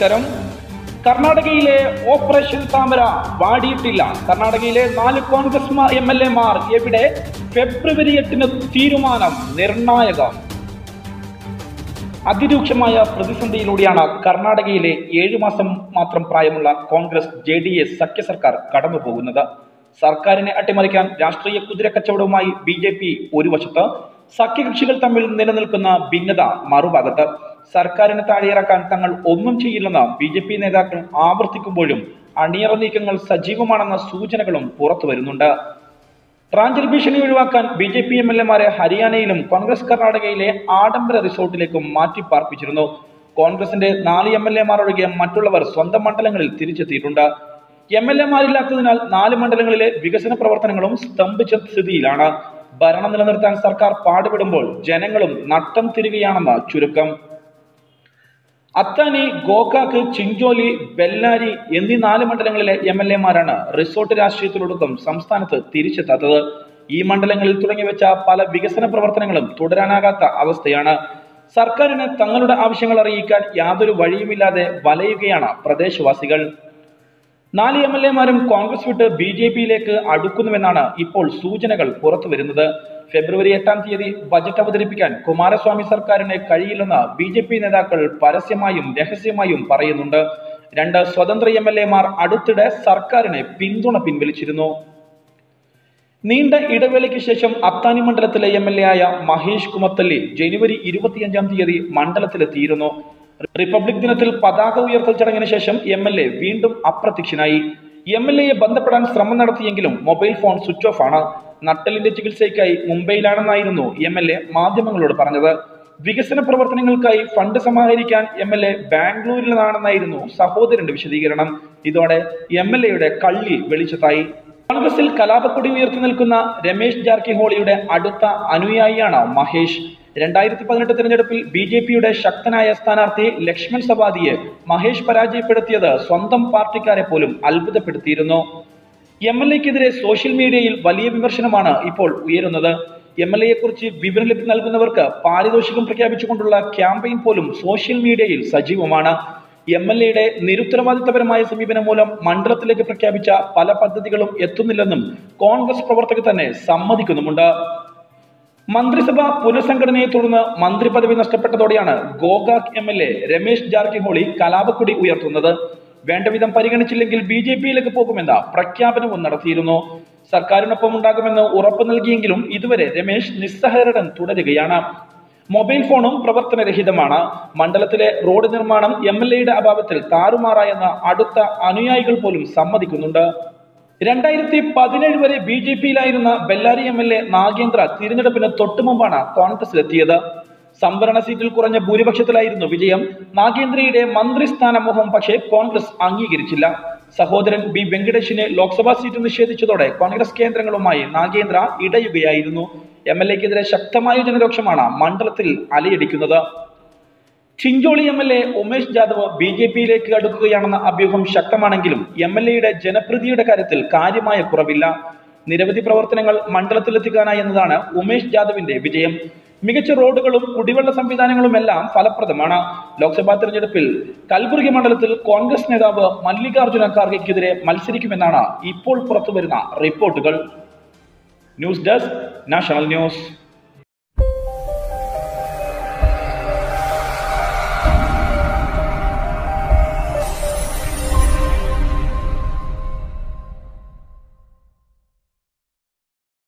നമസ്കാരം. കർണാടകയിലെ ഓപ്പറേഷൻ താമര വാടിയിട്ടില്ല. കർണാടകയിലെ നാല് കോൺഗ്രസ് എം എൽ എമാർ എവിടെ? ഫെബ്രുവരി എട്ടിന് തീരുമാനം നിർണായകം. അതിരൂക്ഷമായ പ്രതിസന്ധിയിലൂടെയാണ് കർണാടകയിലെ ഏഴു മാസം മാത്രം പ്രായമുള്ള കോൺഗ്രസ് ജെ ഡി എസ് സഖ്യ സർക്കാർ കടന്നുപോകുന്നത്. സർക്കാരിനെ അട്ടിമറിക്കാൻ രാഷ്ട്രീയ കുതിരക്കച്ചവടവുമായി ബി ജെ പി ഒരു വശത്ത് സഖ്യകക്ഷികൾ തമ്മിൽ നിലനിൽക്കുന്ന ഭിന്നത മറുഭാഗത്ത്. സർക്കാരിനെ താഴെയിറക്കാൻ തങ്ങൾ ഒന്നും ചെയ്യില്ലെന്ന് ബി ജെ പി നേതാക്കൾ ആവർത്തിക്കുമ്പോഴും അണിയറ നീക്കങ്ങൾ സജീവമാണെന്ന സൂചനകളും പുറത്തു വരുന്നുണ്ട്. ട്രാഞ്ചൽ ഭീഷണി ഒഴിവാക്കാൻ B J P M L എമാരെ ഹരിയാനയിലും കോൺഗ്രസ് കർണാടകയിലെ ആഡംബര റിസോർട്ടിലേക്കും മാറ്റി പാർപ്പിച്ചിരുന്നു കോൺഗ്രസിന്റെ നാല് എം എൽ എമാർ ഒഴികെ മറ്റുള്ളവർ സ്വന്തം മണ്ഡലങ്ങളിൽ തിരിച്ചെത്തിയിട്ടുണ്ട്. എം എൽ എമാരില്ലാത്തതിനാൽ നാല് മണ്ഡലങ്ങളിലെ വികസന പ്രവർത്തനങ്ങളും സ്തംഭിച്ച സ്ഥിതിയിലാണ്. ഭരണം നിലനിർത്താൻ സർക്കാർ പാടുപെടുമ്പോൾ ജനങ്ങളും നട്ടം തിരികെയാണെന്ന് ചുരുക്കം. അത്താനി ഗോകാക്ക് ചിഞ്ചോലി ബെല്ലാരി എന്നീ നാല് മണ്ഡലങ്ങളിലെ എം എൽ എമാരാണ് റിസോർട്ട് രാഷ്ട്രീയത്തിലൊടുക്കം സംസ്ഥാനത്ത് തിരിച്ചെത്താത്തത്. ഈ മണ്ഡലങ്ങളിൽ തുടങ്ങി വെച്ച പല വികസന പ്രവർത്തനങ്ങളും തുടരാനാകാത്ത അവസ്ഥയാണ്. സർക്കാരിന് തങ്ങളുടെ ആവശ്യങ്ങൾ അറിയിക്കാൻ യാതൊരു വഴിയുമില്ലാതെ വലയുകയാണ് പ്രദേശവാസികൾ. നാല് എം എൽ എമാരും കോൺഗ്രസ് വിട്ട് ബി ജെ പിയിലേക്ക് അടുക്കുന്നുവെന്നാണ് ഇപ്പോൾ സൂചനകൾ പുറത്തു വരുന്നത് ഫെബ്രുവരി എട്ടാം തീയതി ബജറ്റ് അവതരിപ്പിക്കാൻ കുമാരസ്വാമി സർക്കാരിന് കഴിയില്ലെന്ന് ബി ജെ പി നേതാക്കൾ പരസ്യമായും രഹസ്യമായും പറയുന്നുണ്ട്. രണ്ട് സ്വതന്ത്ര എം എൽ എമാർ അടുത്തിടെ സർക്കാരിനെ പിന്തുണ പിൻവലിച്ചിരുന്നു. നീണ്ട ഇടവേളയ്ക്ക് ശേഷം അത്താനി മണ്ഡലത്തിലെ എം എൽ എ ആയ മഹേഷ് കുമത്തല്ലി ജനുവരി ഇരുപത്തിയഞ്ചാം തീയതി മണ്ഡലത്തിലെത്തിയിരുന്നു. റിപ്പബ്ലിക് ദിനത്തിൽ പതാക ഉയർത്തൽ ചടങ്ങിന് ശേഷം എം വീണ്ടും അപ്രത്യക്ഷനായി. എം എൽ എയെ ബന്ധപ്പെടാൻ ശ്രമം നടത്തിയെങ്കിലും മൊബൈൽ ഫോൺ സ്വിച്ച് ഓഫ് ആണ്. നട്ടലിന്റെ ചികിത്സയ്ക്കായി മുംബൈയിലാണെന്നായിരുന്നു എം എൽ എ മാധ്യമങ്ങളോട് പറഞ്ഞത്. വികസന പ്രവർത്തനങ്ങൾക്കായി ഫണ്ട് സമാഹരിക്കാൻ എം എൽ എ ബാംഗ്ലൂരിലാണെന്നായിരുന്നു സഹോദരന്റെ വിശദീകരണം. ഇതോടെ എം എൽ എയുടെ കള്ളി വെളിച്ചത്തായി. കോൺഗ്രസിൽ കലാപക്കൊടി ഉയർത്തി നിൽക്കുന്ന രമേശ് ജാർക്കിഹോളിയുടെ അടുത്ത അനുയായിയാണ് മഹേഷ്. രണ്ടായിരത്തി പതിനെട്ട് തെരഞ്ഞെടുപ്പിൽ ബി ജെ പിയുടെ ശക്തനായ സ്ഥാനാർത്ഥി ലക്ഷ്മൺ സവാദിയെ മഹേഷ് പരാജയപ്പെടുത്തിയത് സ്വന്തം പാർട്ടിക്കാരെ പോലും അത്ഭുതപ്പെടുത്തിയിരുന്നു. എം എൽ എക്കെതിരെ സോഷ്യൽ മീഡിയയിൽ വലിയ വിമർശനമാണ് ഇപ്പോൾ ഉയരുന്നത്. എം എൽ എയെ കുറിച്ച് വിവരം ലഭ്യം നൽകുന്നവർക്ക് പാരിതോഷികം പ്രഖ്യാപിച്ചുകൊണ്ടുള്ള ക്യാമ്പയിൻ പോലും സോഷ്യൽ മീഡിയയിൽ സജീവമാണ്. എം എൽ എയുടെ നിരുത്തരവാദിത്തപരമായ സമീപനം മൂലം മണ്ഡലത്തിലേക്ക് പ്രഖ്യാപിച്ച പല പദ്ധതികളും എത്തുന്നില്ലെന്നും കോൺഗ്രസ് പ്രവർത്തകർ തന്നെ സമ്മതിക്കുന്നുമുണ്ട്. മന്ത്രിസഭ പുനഃസംഘടനയെ തുടർന്ന് മന്ത്രി പദവി നഷ്ടപ്പെട്ടതോടെയാണ് Gokak M L A Ramesh Jarkiholi കലാപക്കൊടി ഉയർത്തുന്നത്. വേണ്ടവിധം പരിഗണിച്ചില്ലെങ്കിൽ ബി ജെ പിയിലേക്ക് പോകുമെന്ന പ്രഖ്യാപനവും നടത്തിയിരുന്നു. സർക്കാരിനൊപ്പം ഉണ്ടാകുമെന്ന് ഉറപ്പു നൽകിയെങ്കിലും ഇതുവരെ രമേശ് നിസ്സഹകരണം തുടരുകയാണ്. മൊബൈൽ ഫോണും പ്രവർത്തനരഹിതമാണ്. മണ്ഡലത്തിലെ റോഡ് നിർമ്മാണം എം എൽ എയുടെ അഭാവത്തിൽ താറുമാറായെന്ന അടുത്ത അനുയായികൾ പോലും സമ്മതിക്കുന്നുണ്ട്. രണ്ടായിരത്തി പതിനേഴ് വരെ B J പിയിലായിരുന്ന Bellary M L A Nagendra തിരഞ്ഞെടുപ്പിന് തൊട്ടു മുമ്പാണ് കോൺഗ്രസിലെത്തിയത്. സംവരണ സീറ്റിൽ കുറഞ്ഞ ഭൂരിപക്ഷത്തിലായിരുന്നു വിജയം. നാഗേന്ദ്രയുടെ മന്ത്രിസ്ഥാന മോഹം പക്ഷേ കോൺഗ്രസ് അംഗീകരിച്ചില്ല. സഹോദരൻ ബി വെങ്കടേഷിനെ ലോക്സഭാ സീറ്റ് നിഷേധിച്ചതോടെ കോൺഗ്രസ് കേന്ദ്രങ്ങളുമായി നാഗേന്ദ്ര ഇടയുകയായിരുന്നു. എം എൽ എക്കെതിരെ ശക്തമായ ജനരോക്ഷമാണ് മണ്ഡലത്തിൽ അലയടിക്കുന്നത്. Chincholi M L A Umesh Jadhav B J പിയിലേക്ക് അടുക്കുകയാണെന്ന അഭ്യൂഹം ശക്തമാണെങ്കിലും എം എൽ എയുടെ ജനപ്രീതിയുടെ കാര്യത്തിൽ കാര്യമായ കുറവില്ല. നിരവധി പ്രവർത്തനങ്ങൾ മണ്ഡലത്തിലെത്തിക്കാനായി എന്നതാണ് ഉമേഷ് ജാദവിന്റെ വിജയം. മികച്ച റോഡുകളും കുടിവെള്ള സംവിധാനങ്ങളും എല്ലാം ഫലപ്രദമാണ്. ലോക്സഭാ തെരഞ്ഞെടുപ്പിൽ കൽബുർഗി മണ്ഡലത്തിൽ കോൺഗ്രസ് നേതാവ് മല്ലികാർജുന ഖാർഗെക്കെതിരെ മത്സരിക്കുമെന്നാണ് ഇപ്പോൾ പുറത്തുവരുന്ന റിപ്പോർട്ടുകൾ. News desk national news.